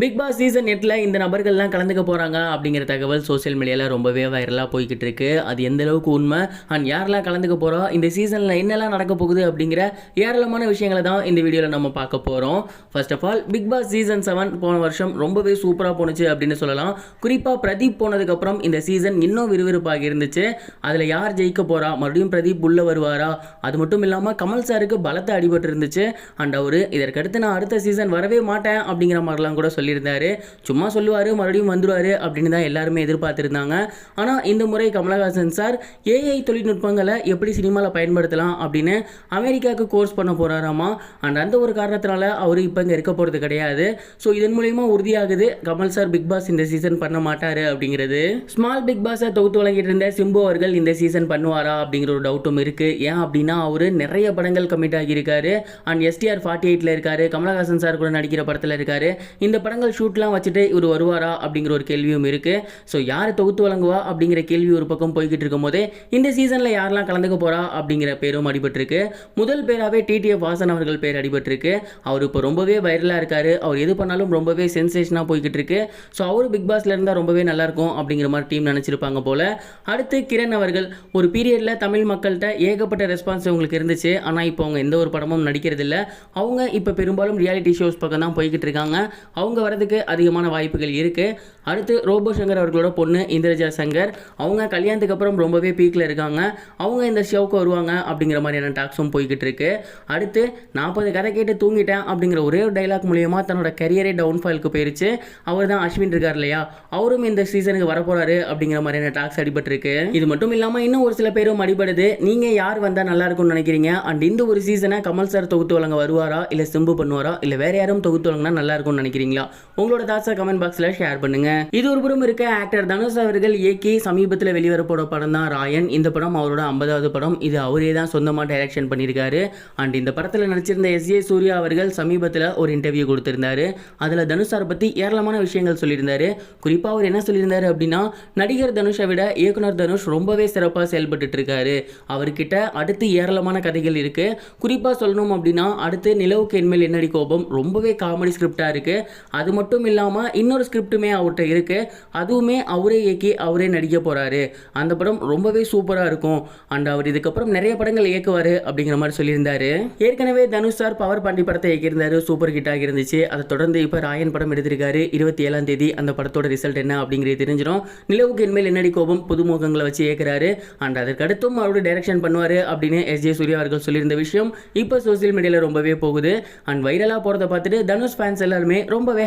Big Boss season எட்டில் இந்த நபர்கள்லாம் கலந்துக்க போகிறாங்க அப்படிங்கிற தகவல் சோஷியல் மீடியாவில் ரொம்பவே வைரலாக போய்கிட்டு இருக்கு. அது எந்த அளவுக்கு உண்மை? அண்ட் யாரெல்லாம் கலந்துக்க போகிறோம் இந்த சீசனில் என்னெல்லாம் நடக்க போகுது அப்படிங்கிற ஏராளமான விஷயங்களை தான் இந்த வீடியோவில் நம்ம பார்க்க போகிறோம் first of all big boss season seven போன வருஷம் ரொம்பவே சூப்பராக போணுச்சு அப்படின்னு சொல்லலாம். குறிப்பாக பிரதீப் போனதுக்கப்புறம் இந்த சீசன் இன்னும் விறுவிறுப்பாக இருந்துச்சு. அதில் யார் ஜெயிக்க போகிறா மறுபடியும் பிரதீப் உள்ளே வருவாரா? அது மட்டும் இல்லாமல் கமல் சாருக்கு பலத்தை அடிபட்டு இருந்துச்சு. அண்ட் அவர் இதற்கடுத்து நான் அடுத்த சீசன் வரவே மாட்டேன் அப்படிங்கிற மாதிரிலாம் கூட சொல்லி சொல்லியிருந்தாரு. சும்மா சொல்லுவார் மறுபடியும் வந்துடுவார் அப்படின்னு தான் எல்லாருமே எதிர்பார்த்துருந்தாங்க. ஆனால் இந்த முறை கமலஹாசன் சார் ஏஐ தொழில்நுட்பங்களை எப்படி சினிமாவில் பயன்படுத்தலாம் அப்படின்னு அமெரிக்காவுக்கு கோர்ஸ் பண்ண போகிறாராமா அண்ட் அந்த ஒரு காரணத்தினால அவர் இப்போ இங்கே இருக்க போகிறது கிடையாது. ஸோ இதன் மூலயமா உறுதியாகுது கமல் சார் பிக் பாஸ் இந்த சீசன் பண்ண மாட்டார் அப்படிங்கிறது. ஸ்மால் பிக் பாஸை தொகுத்து வழங்கிட்டு இருந்த சிம்பு அவர்கள் இந்த சீசன் பண்ணுவாரா அப்படிங்கிற ஒரு டவுட்டும் இருக்குது ஏன் அப்படின்னா அவர் நிறைய படங்கள் கமிட் ஆகியிருக்காரு. அண்ட் எஸ்டிஆர் ஃபார்ட்டி எயிட்டில் இருக்காரு. கமலஹாசன் சார் கூட நடிக்கிற படத்தில் இருக்காரு. இந்த படங்கள் ஷூட்லாம் வச்சுட்டு இவர் வருவாரா அப்படிங்கிற ஒரு கேள்வியும் இருக்குது ஸோ யாரை தொகுத்து வழங்குவா அப்படிங்கிற கேள்வி ஒரு பக்கம் போய்கிட்டு இருக்கும் போதே இந்த சீசனில் யாரெல்லாம் கலந்துக்க போறா அப்படிங்கிற பேரும் அடிபட்டிருக்கு. முதல் பேராகவே டிடிஎஃப் வாசன் அவர்கள் பேர் அடிபட்டிருக்கு. அவர் இப்போ ரொம்பவே வைரலாக இருக்கார். அவர் எது பண்ணாலும் ரொம்பவே சென்சேஷனாக போய்கிட்டு இருக்கு. ஸோ அவர் பிக் பாஸில் இருந்தால் ரொம்பவே நல்லாயிருக்கும் அப்படிங்கிற மாதிரி டீம் நினச்சிருப்பாங்க போல். அடுத்து கிரண் அவர்கள் ஒரு பீரியடில் தமிழ் மக்கள்கிட்ட ஏகப்பட்ட ரெஸ்பான்ஸ் அவங்களுக்கு இருந்துச்சு. ஆனால் இப்போ அவங்க எந்த ஒரு படமும் நடிக்கிறதில்ல. அவங்க இப்போ பெரும்பாலும் ரியாலிட்டி ஷோஸ் பக்கம் தான் போய்கிட்டு இருக்காங்க. அவங்க வரதுக்கு அதிகமான வாய்ப்புகள் இருக்குது அடுத்து ரோபோ சங்கர் அவர்களோட பொண்ணு இந்திரஜா சங்கர். அவங்க கல்யாணத்துக்கு அப்புறம் ரொம்பவே பீக்கில் இருக்காங்க. அவங்க இந்த ஷோவுக்கு வருவாங்க அப்படிங்கிற மாதிரியான டாக்ஸும் போய்கிட்டு இருக்கு. அடுத்து நாற்பது கதை கேட்டு தூங்கிட்டேன் அப்படிங்கிற ஒரே ஒரு டைலாக் மூலியமாக தன்னோட கரியரே டவுன்ஃபாலுக்கு போயிருச்சு. அவர் தான் அஸ்வின் இருக்கார் இல்லையா? அவரும் இந்த சீசனுக்கு வரப்போறாரு அப்படிங்கிற மாதிரியான டாக்ஸ் அடிபட்டிருக்கு. இது மட்டும் இல்லாமல் இன்னும் ஒரு சில பேரும் அடிபடுது. நீங்கள் யார் வந்தால் நல்லா இருக்கும்னு நினைக்கிறீங்க? அண்ட் இந்த ஒரு சீசனை கமல் சார் தொகுத்து வழங்க வருவாரா? இல்லை சிம்பு பண்ணுவாரா? இல்லை வேறு யாரும் தொகுத்து வழங்கினா நல்லா இருக்கும்னு நினைக்கிறீங்களா? உங்களோட தாட்ஸை கமெண்ட் பாக்ஸில் ஷேர் பண்ணுங்க. இது ஒரு புறம் இருக்க ஆக்டர் தனுஷ் அவர்கள் இயக்கி சமீபத்தில் வெளிவர போட படம் தான் ராயன். இந்த படம் அவரோட ஐம்பதாவது படம். இது அவரே தான் சொந்தமாக டைரக்ஷன் பண்ணியிருக்காரு. அண்ட் இந்த படத்தில் நடிச்சிருந்த எஸ். ஏ சூர்யா அவர்கள் சமீபத்தில் ஒரு இன்டர்வியூ கொடுத்திருந்தாரு. அதில் தனுஷ் சார் பற்றி ஏராளமான விஷயங்கள் சொல்லியிருந்தாரு. குறிப்பாக அவர் என்ன சொல்லியிருந்தாரு அப்படின்னா நடிகர் தனுஷை விட இயக்குனர் தனுஷ் ரொம்பவே சிறப்பாக செயல்பட்டு இருக்காரு. அவர்கிட்ட அடுத்து ஏராளமான கதைகள் இருக்கு. குறிப்பாக சொல்லணும் அப்படின்னா அடுத்து நிலவுக்கு என்மேல் என்னடி கோபம் ரொம்பவே காமெடி ஸ்கிரிப்டாக இருக்கு. அது மட்டும் இல்லாமல் இன்னொரு ஸ்கிரிப்ட்டுமே அவர்கிட்ட இருக்குது அதுவுமே அவரே இயக்கி அவரே நடிக்க போகிறாரு அந்த படம் ரொம்பவே சூப்பராக இருக்கும். அண்ட் அவர் இதுக்கப்புறம் நிறைய படங்கள் இயக்குவார் அப்படிங்கிற மாதிரி சொல்லியிருந்தாரு. ஏற்கனவே தனுஷ் சார் பவர் பாண்டி படத்தை இயக்கியிருந்தாரு. சூப்பர் ஹிட்டாக இருந்துச்சு அதை தொடர்ந்து இப்போ ராயன் படம் எடுத்திருக்காரு. இருபத்தி ஏழாம் தேதி அந்த படத்தோட ரிசல்ட் என்ன அப்படிங்கிறது தெரிஞ்சிடும் நிலவுக்கு இனிமேல் என்னடி கோபம்? புதுமுகங்களை வச்சு இயக்குறாரு. அண்ட் அதற்கடுத்தும் அவரோட டைரக்ஷன் பண்ணுவார் அப்படின்னு எஸ் ஜே சூர்யா அவர்கள் சொல்லியிருந்த விஷயம் இப்போ சோசியல் மீடியாவில் ரொம்பவே போகுது. அண்ட் வைரலாக போகிறத பார்த்துட்டு தனுஷ் ஃபேன்ஸ் எல்லாருமே ரொம்பவே